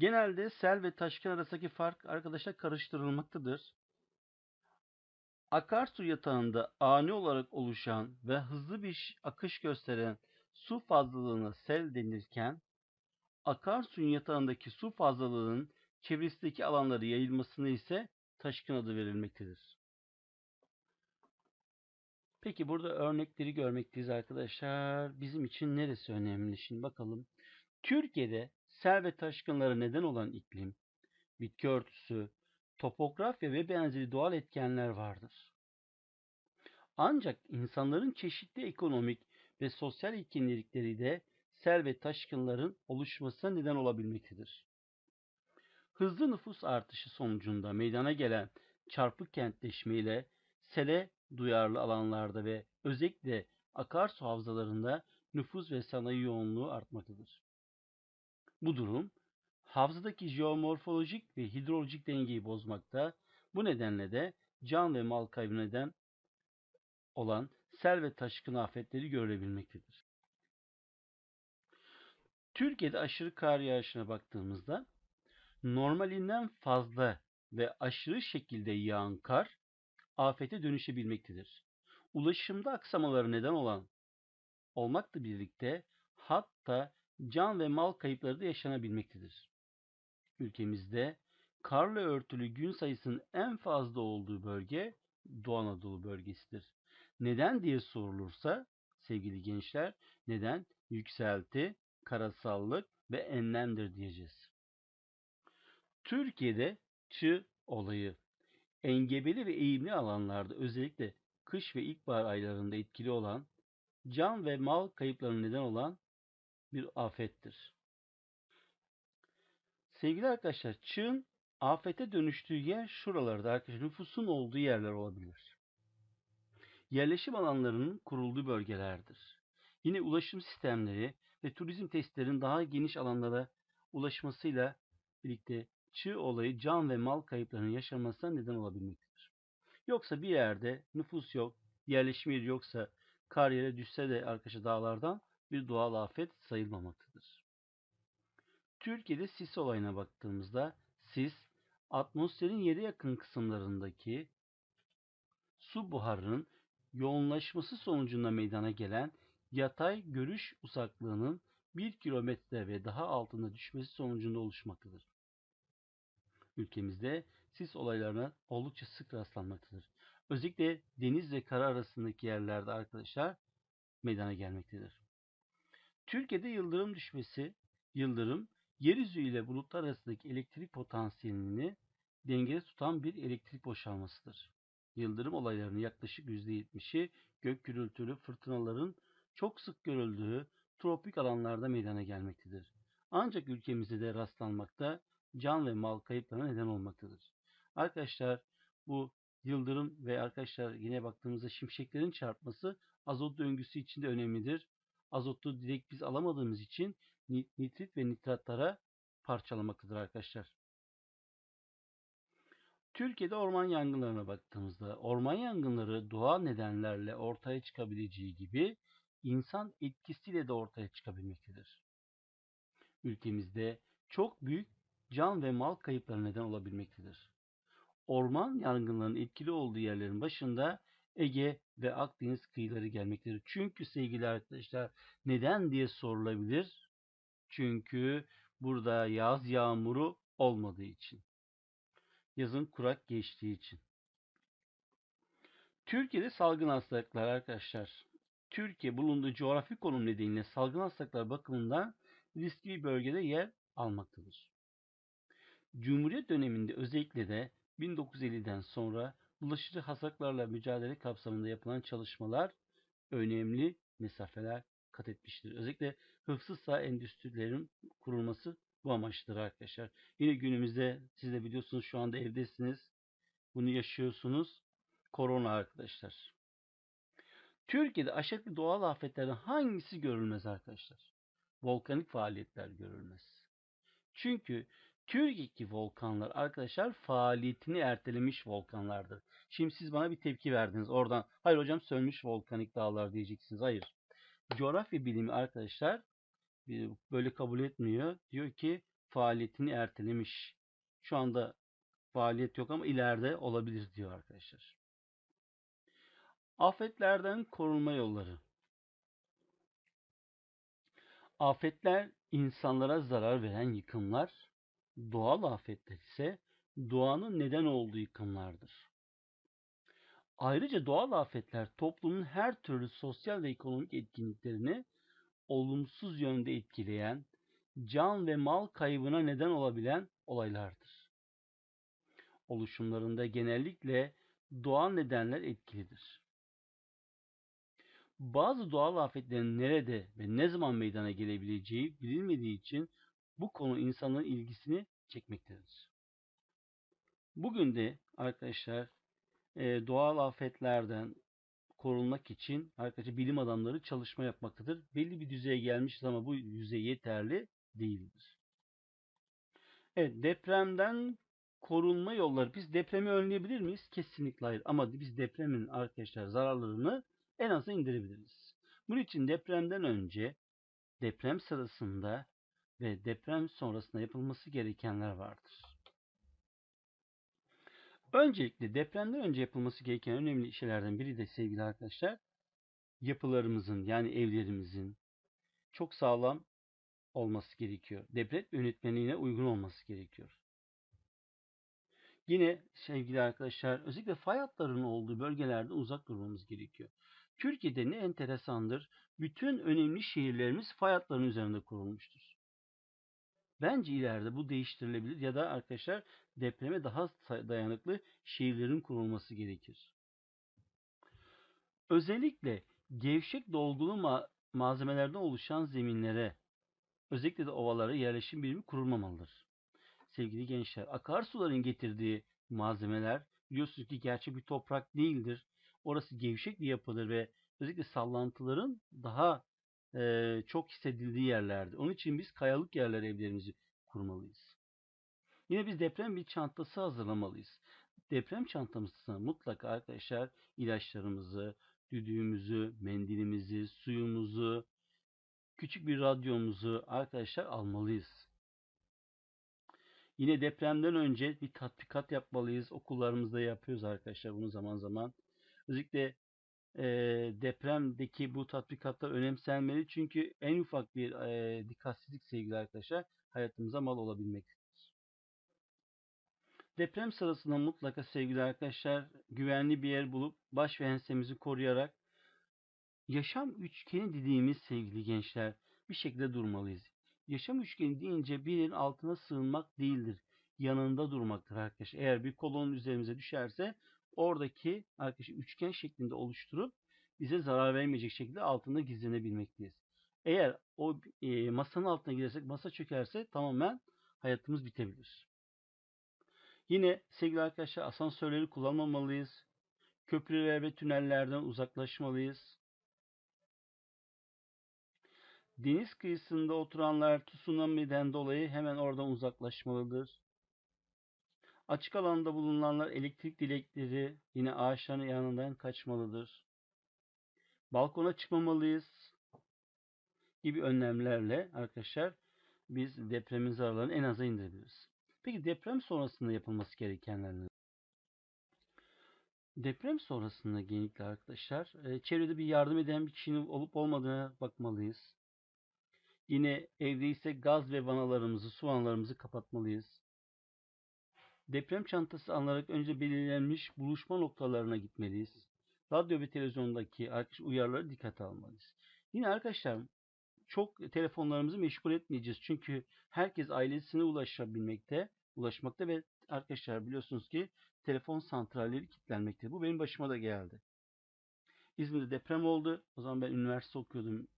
Genelde sel ve taşkın arasındaki fark arkadaşlar karıştırılmaktadır. Akarsu yatağında ani olarak oluşan ve hızlı bir akış gösteren su fazlalığına sel denirken, akarsuyun yatağındaki su fazlalığının çevresindeki alanlara yayılmasına ise taşkın adı verilmektedir. Peki burada örnekleri görmekteyiz arkadaşlar. Bizim için neresi önemli? Şimdi bakalım. Türkiye'de sel ve taşkınlara neden olan iklim, bitki örtüsü, topografya ve benzeri doğal etkenler vardır. Ancak insanların çeşitli ekonomik ve sosyal etkinlikleri de sel ve taşkınların oluşmasına neden olabilmektedir. Hızlı nüfus artışı sonucunda meydana gelen çarpık kentleşme ile sele duyarlı alanlarda ve özellikle akarsu havzalarında nüfus ve sanayi yoğunluğu artmaktadır. Bu durum havzadaki jeomorfolojik ve hidrolojik dengeyi bozmakta. Bu nedenle de can ve mal kaybı neden olan sel ve taşkın afetleri görülebilmektedir. Türkiye'de aşırı kar yağışına baktığımızda normalinden fazla ve aşırı şekilde yağan kar afete dönüşebilmektedir. Ulaşımda aksamaları neden olan olmakla birlikte hatta can ve mal kayıpları da yaşanabilmektedir. Ülkemizde karla örtülü gün sayısının en fazla olduğu bölge Doğu Anadolu bölgesidir. Neden diye sorulursa sevgili gençler neden yükselti, karasallık ve enlemdir diyeceğiz. Türkiye'de çığ olayı engebeli ve eğimli alanlarda özellikle kış ve ilkbahar aylarında etkili olan can ve mal kayıplarına neden olan bir afettir. Sevgili arkadaşlar, çığın afete dönüştüğü yer şuralarda arkadaşlar nüfusun olduğu yerler olabilir. Yerleşim alanlarının kurulduğu bölgelerdir. Yine ulaşım sistemleri ve turizm testlerinin daha geniş alanlara ulaşmasıyla birlikte çığ olayı can ve mal kayıplarının yaşanmasına neden olabilmektedir. Yoksa bir yerde nüfus yok, yerleşim yeri yoksa kar yere düşse de arkadaşlar dağlardan bir doğal afet sayılmamaktadır. Türkiye'de sis olayına baktığımızda sis atmosferin yere yakın kısımlarındaki su buharının yoğunlaşması sonucunda meydana gelen yatay görüş uzaklığının 1 kilometre ve daha altında düşmesi sonucunda oluşmaktadır. Ülkemizde sis olaylarına oldukça sık rastlanmaktadır. Özellikle deniz ve kara arasındaki yerlerde arkadaşlar meydana gelmektedir. Türkiye'de yıldırım düşmesi, yıldırım yeryüzü ile bulutlar arasındaki elektrik potansiyelini dengede tutan bir elektrik boşalmasıdır. Yıldırım olaylarının yaklaşık %70'i gök gürültülü fırtınaların çok sık görüldüğü tropik alanlarda meydana gelmektedir. Ancak ülkemizde de rastlanmakta can ve mal kayıplarına neden olmaktadır. Arkadaşlar bu yıldırım ve arkadaşlar yine baktığımızda şimşeklerin çarpması azot döngüsü için de önemlidir. Azotu direkt biz alamadığımız için nitrit ve nitratlara parçalamaktadır arkadaşlar. Türkiye'de orman yangınlarına baktığımızda orman yangınları doğal nedenlerle ortaya çıkabileceği gibi insan etkisiyle de ortaya çıkabilmektedir. Ülkemizde çok büyük can ve mal kayıpları neden olabilmektedir. Orman yangınlarının etkili olduğu yerlerin başında Ege ve Akdeniz kıyıları gelmektedir. Çünkü sevgili arkadaşlar neden diye sorulabilir. Çünkü burada yaz yağmuru olmadığı için. Yazın kurak geçtiği için. Türkiye'de salgın hastalıklar arkadaşlar. Türkiye bulunduğu coğrafi konum nedeniyle salgın hastalıklar bakımından riskli bölgede yer almaktadır. Cumhuriyet döneminde özellikle de 1950'den sonra bulaşıcı hastalıklarla mücadele kapsamında yapılan çalışmalar önemli mesafeler kat etmiştir. Özellikle hıfzı saha endüstrilerin kurulması bu amaçtır arkadaşlar. Yine günümüzde siz de biliyorsunuz şu anda evdesiniz. Bunu yaşıyorsunuz. Korona arkadaşlar. Türkiye'de aşağıdaki doğal afetlerden hangisi görülmez arkadaşlar? Volkanik faaliyetler görülmez. Çünkü Türkiye'deki volkanlar arkadaşlar faaliyetini ertelemiş volkanlardır. Şimdi siz bana bir tepki verdiniz oradan. Hayır hocam sönmüş volkanik dağlar diyeceksiniz. Hayır. Coğrafya bilimi arkadaşlar böyle kabul etmiyor. Diyor ki faaliyetini ertelemiş. Şu anda faaliyet yok ama ileride olabilir diyor arkadaşlar. Afetlerden korunma yolları. Afetler insanlara zarar veren yıkımlar, doğal afetler ise doğanın neden olduğu yıkımlardır. Ayrıca doğal afetler toplumun her türlü sosyal ve ekonomik etkinliklerini olumsuz yönde etkileyen, can ve mal kaybına neden olabilen olaylardır. Oluşumlarında genellikle doğal nedenler etkilidir. Bazı doğal afetlerin nerede ve ne zaman meydana gelebileceği bilinmediği için bu konu insanların ilgisini çekmektedir. Bugün de arkadaşlar doğal afetlerden korunmak için arkadaşlar bilim adamları çalışma yapmaktadır. Belli bir düzeye gelmişiz ama bu düzey yeterli değildir. Evet depremden korunma yolları. Biz depremi önleyebilir miyiz? Kesinlikle hayır. Ama biz depremin arkadaşlar zararlarını en aza indirebiliriz. Bunun için depremden önce, deprem sırasında ve deprem sonrasında yapılması gerekenler vardır. Öncelikle depremden önce yapılması gereken önemli şeylerden biri de sevgili arkadaşlar, yapılarımızın yani evlerimizin çok sağlam olması gerekiyor. Deprem yönetmeliğine uygun olması gerekiyor. Yine sevgili arkadaşlar özellikle fay hatlarının olduğu bölgelerde uzak durmamız gerekiyor. Türkiye'de ne enteresandır, bütün önemli şehirlerimiz fay hatlarının üzerinde kurulmuştur. Bence ileride bu değiştirilebilir ya da arkadaşlar depreme daha dayanıklı şehirlerin kurulması gerekir. Özellikle gevşek dolgulu ma malzemelerden oluşan zeminlere, özellikle de ovalara yerleşim birimi kurulmamalıdır. Sevgili gençler, akarsuların getirdiği malzemeler biliyorsunuz ki gerçek bir toprak değildir. Orası gevşek bir yapıdır ve özellikle sallantıların daha e, çok hissedildiği yerlerdir. Onun için biz kayalık yerlere evlerimizi kurmalıyız. Yine biz deprem bir çantası hazırlamalıyız. Deprem çantamızda mutlaka arkadaşlar ilaçlarımızı, düdüğümüzü, mendilimizi, suyumuzu, küçük bir radyomuzu arkadaşlar almalıyız. Yine depremden önce bir tatbikat yapmalıyız. Okullarımızda yapıyoruz arkadaşlar bunu zaman zaman. Özellikle e, depremdeki bu tatbikatlar önemsenmeli. Çünkü en ufak bir e, dikkatsizlik sevgili arkadaşlar hayatımıza mal olabilmektedir. Deprem sırasında mutlaka sevgili arkadaşlar güvenli bir yer bulup baş ve ensemizi koruyarak yaşam üçgeni dediğimiz sevgili gençler bir şekilde durmalıyız. Yaşam üçgeni deyince birinin altına sığınmak değildir. Yanında durmaktır arkadaşlar. Eğer bir kolon üzerimize düşerse oradaki arkadaşlar üçgen şeklinde oluşturup bize zarar vermeyecek şekilde altında gizlenebilmekteyiz. Eğer o e, masanın altına girersek masa çökerse tamamen hayatımız bitebilir. Yine sevgili arkadaşlar asansörleri kullanmamalıyız. Köprüler ve tünellerden uzaklaşmalıyız. Deniz kıyısında oturanlar tsunami'den dolayı hemen oradan uzaklaşmalıdır. Açık alanda bulunanlar elektrik dilekleri yine ağaçların yanından kaçmalıdır. Balkona çıkmamalıyız gibi önlemlerle arkadaşlar biz depremin zararlarını en aza indirebiliriz. Peki deprem sonrasında yapılması gerekenler neler? Deprem sonrasında genellikle arkadaşlar e, çevrede bir yardım eden bir kişinin olup olmadığına bakmalıyız. Yine evdeyse gaz ve vanalarımızı, su vanalarımızı kapatmalıyız. Deprem çantası alınarak önce belirlenmiş buluşma noktalarına gitmeliyiz. Radyo ve televizyondaki arkadaş uyarıları dikkate almalıyız. Yine arkadaşlar çok telefonlarımızı meşgul etmeyeceğiz. Çünkü herkes ailesine ulaşabilmekte, ulaşmakta ve arkadaşlar biliyorsunuz ki telefon santralleri kilitlenmekte. Bu benim başıma da geldi. İzmir'de deprem oldu. O zaman ben üniversite okuyordum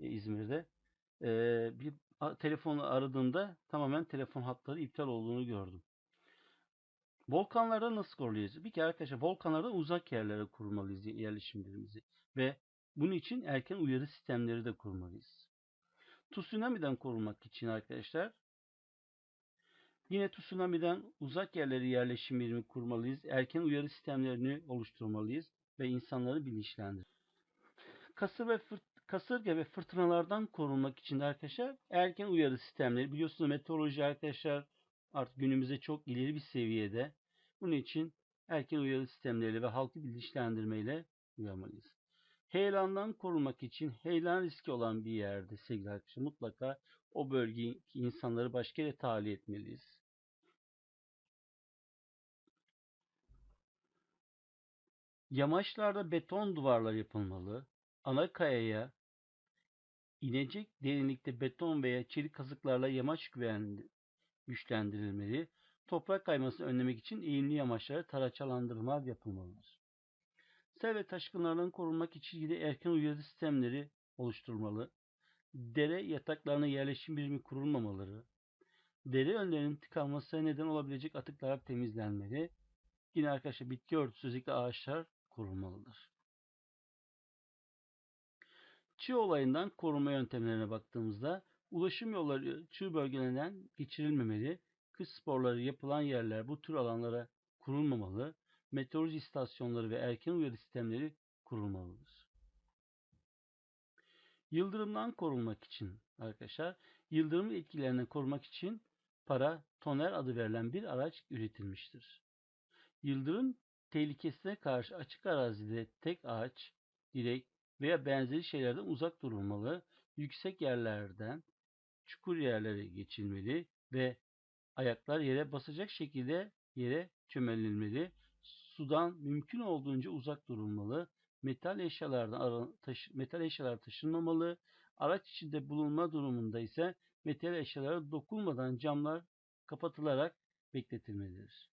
e, İzmir'de. Ee, bir telefonu aradığımda tamamen telefon hatları iptal olduğunu gördüm. Volkanlarda nasıl koruyacağız? Bir kere arkadaşlar volkanlarda uzak yerlere kurmalıyız yerleşimlerimizi. Ve bunun için erken uyarı sistemleri de kurmalıyız. Tsunami'den korunmak için arkadaşlar yine tsunami'den uzak yerlere yerleşim kurmalıyız. Erken uyarı sistemlerini oluşturmalıyız ve insanları bilinçlendir. Kasırga ve fırtınalardan korunmak için de arkadaşlar erken uyarı sistemleri biliyorsunuz meteoroloji arkadaşlar artık günümüzde çok ileri bir seviyede. Bunun için erken uyarı sistemleriyle ve halkı bilinçlendirmeyle uyarmalıyız. Heyelandan korunmak için heyelan riski olan bir yerde sevgili arkadaşlar mutlaka o bölgedeki insanları başka yere tahliye etmeliyiz. Yamaçlarda beton duvarlar yapılmalı. Ana kayaya inecek derinlikte beton veya çelik kazıklarla yamaç güvenli, güçlendirilmeli. Toprak kaymasını önlemek için eğimli yamaçlara taraçalandırmalar yapılmalıdır. Sel ve taşkınlardan korunmak için yine erken uyarı sistemleri oluşturmalı. Dere yataklarına yerleşim birimi kurulmamaları, dere önlerinin tıkanmasına neden olabilecek atıklar temizlenmeli. Yine arkadaşlar bitki örtüsü özellikle ağaçlar korunmalıdır. Çığ olayından korunma yöntemlerine baktığımızda ulaşım yolları çığ bölgelerinden geçirilmemeli, kış sporları yapılan yerler bu tür alanlara kurulmamalı, meteoroloji istasyonları ve erken uyarı sistemleri kurulmalıdır. Yıldırımdan korunmak için arkadaşlar, yıldırım etkilerinden korumak için para toner adı verilen bir araç üretilmiştir. Yıldırım tehlikesine karşı açık arazide tek ağaç, direk veya benzeri şeylerden uzak durulmalı, yüksek yerlerden çukur yerlere geçilmeli ve ayaklar yere basacak şekilde yere çömelilmeli. Sudan mümkün olduğunca uzak durulmalı. Metal eşyalardan taşı, metal eşyalar taşınmamalı. Araç içinde bulunma durumunda ise metal eşyalara dokunmadan camlar kapatılarak bekletilmelidir.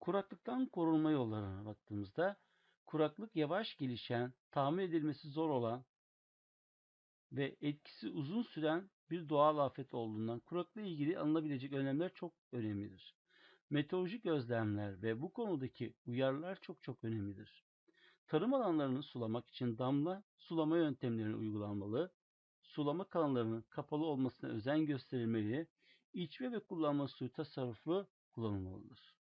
Kuraklıktan korunma yollarına baktığımızda kuraklık yavaş gelişen, tahmin edilmesi zor olan ve etkisi uzun süren bir doğal afet olduğundan kuraklıkla ilgili alınabilecek önlemler çok önemlidir. Meteorolojik gözlemler ve bu konudaki uyarılar çok çok önemlidir. Tarım alanlarını sulamak için damla sulama yöntemlerini uygulanmalı, sulama kanallarının kapalı olmasına özen gösterilmeli, içme ve kullanma suyu tasarruflu kullanılmalıdır.